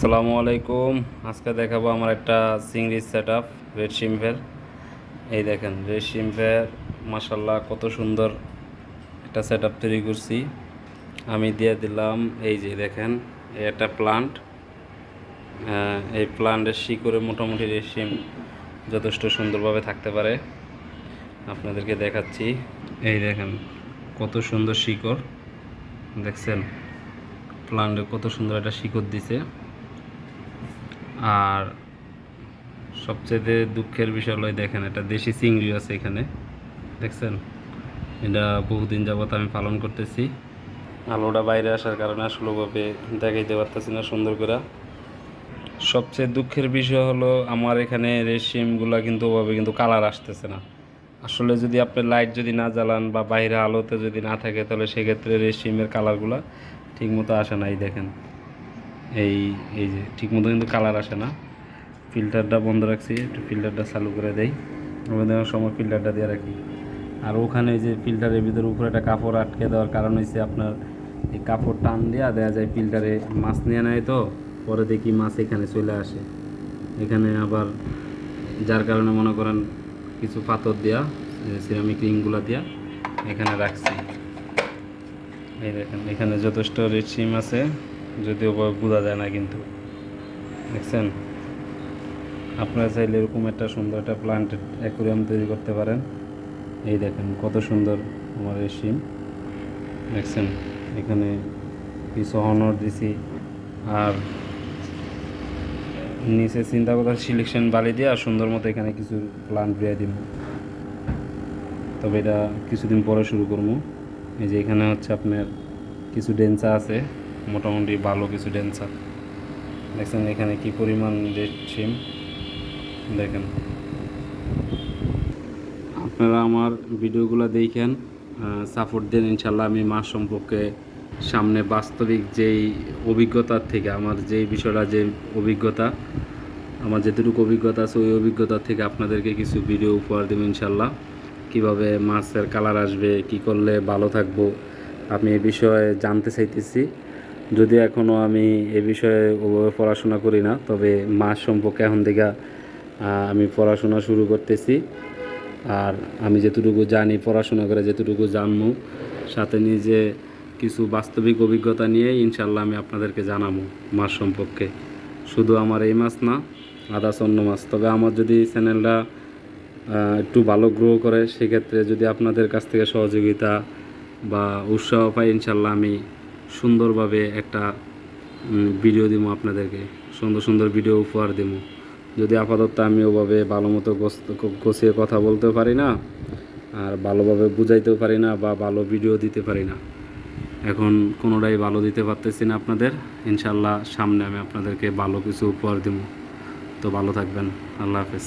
আসসালামু আলাইকুম। আজকে দেখাবো আমার একটা চিংড়ি সেট আপ রেড শিম্পের এই দেখেন রেড শিম্পের মাসাল্লাহ কত সুন্দর একটা সেট আপ তৈরি করছি। আমি দিয়ে দিলাম, এই যে দেখেন একটা প্লান্ট এই প্লান্টের শিকড়ে মোটামুটি রেশিম যথেষ্ট সুন্দরভাবে থাকতে পারে। আপনাদেরকে দেখাচ্ছি। এই দেখেন, কত সুন্দর শিকড়। দেখছেন? প্লান্টে কত সুন্দর একটা শিকড় দিছে। আর সবচেয়ে দুঃখের বিষয় হলো দেখেন, এটা দেশি চিংড়ি আছে এখানে। দেখছেন? এটা বহুদিন যাবত আমি পালন করতেছি। আলোটা বাইরে আসার কারণে আসলে ওভাবে দেখাইতে পারতেছি না সুন্দর করে। সবচেয়ে দুঃখের বিষয় হলো আমার এখানে রেশিমগুলো কিন্তু ওভাবে কিন্তু কালার আসতেছে না। আসলে যদি আপনি লাইট যদি না জ্বালান বা বাইরে আলোতে যদি না থাকে, তাহলে সেক্ষেত্রে রেশিমের কালারগুলো ঠিকমতো আসে নাই দেখেন। এই এই যে, ঠিকমতো কিন্তু কালার আসে না। ফিল্টারটা বন্ধ রাখছি, একটু ফিল্টারটা চালু করে দেই। আমাদের সময় ফিল্টারটা দিয়ে রাখি। আর ওখানে যে ফিল্টারের ভিতরে উপরে একটা কাপড় আটকে দেওয়ার কারণ হচ্ছে আপনার এই কাপড় টান দেওয়া দেওয়া যায় ফিল্টারে মাছ নিয়ে নেয় তো, পরে দেখি মাছ এখানে চলে আসে। এখানে আবার যার কারণে মনে করেন কিছু পাথর দেওয়া সিরামিক রিংগুলো দেওয়া এখানে রাখছি। এই দেখেন, এখানে যথেষ্ট রেড সিম আছে। যদিও বোঝা যায় না কিন্তু। দেখছেন? আপনারা চাইলে এরকম একটা সুন্দর একটা প্লান্ট অ্যাকুরিয়াম তৈরি করতে পারেন। এই দেখেন, কত সুন্দর আমার এই সিম দেখছেন? এখানে কিছু হনর দিছি। আর নিচে চিন্তা কথা সিলেকশন বালি দিয়ে আর সুন্দর মতো এখানে কিছু প্লান্ট দিয়ে দিব। তবে এটা কিছুদিন পরে শুরু করব। এই যে এখানে হচ্ছে আপনার কিছু ডেন্সা আছে। মোটামুটি ভালো কিছু ড্যান্সার দেখছেন এখানে কি পরিমাণ রেড সিম দেখেন। আপনারা আমার ভিডিওগুলো দেখেন সাপোর্ট দেন ইনশাল্লাহ আমি মাস সম্পর্কে সামনে বাস্তবিক যেই অভিজ্ঞতার থেকে, আমার যেই বিষয়টা, যে অভিজ্ঞতা, আমার যেটুকু অভিজ্ঞতা আছে, ওই অভিজ্ঞতা থেকে আপনাদেরকে কিছু ভিডিও উপহার দেবো ইনশাল্লাহ কীভাবে মাছের কালার আসবে, কি করলে ভালো থাকব, আমি এ বিষয়ে জানতে চাইতেছি। যদি এখনও আমি এ বিষয়ে ওভাবে পড়াশোনা করি না, তবে মাছ সম্পর্কে এখন থেকে আমি পড়াশোনা শুরু করতেছি। আর আমি যেটুকু জানি, পড়াশোনা করে যেটুকু জানব, সাথে নিজে কিছু বাস্তবিক অভিজ্ঞতা নিয়ে ইনশাল্লাহ আমি আপনাদেরকে জানাব মাছ সম্পর্কে। শুধু আমার এই মাছ না, আদার্স অন্য মাছ। তবে আমার যদি চ্যানেলটা একটু ভালো গ্রো করে, সেক্ষেত্রে যদি আপনাদের কাছ থেকে সহযোগিতা বা উৎসাহ পাই ইনশাল্লাহ আমি সুন্দরভাবে একটা ভিডিও দিব আপনাদেরকে। সুন্দর সুন্দর ভিডিও উপহার দেবো যদি আপাতত আমি ওভাবে ভালো মতো গোছিয়ে কথা বলতেও পারি না, আর ভালোভাবে বুঝাইতেও পারি না বা ভালো ভিডিও দিতে পারি না, এখন কোনোটাই ভালো দিতে পারতেছি না আপনাদের। ইনশাল্লাহ সামনে আমি আপনাদেরকে ভালো কিছু উপহার দেবো তো ভালো থাকবেন। আল্লাহ হাফেজ।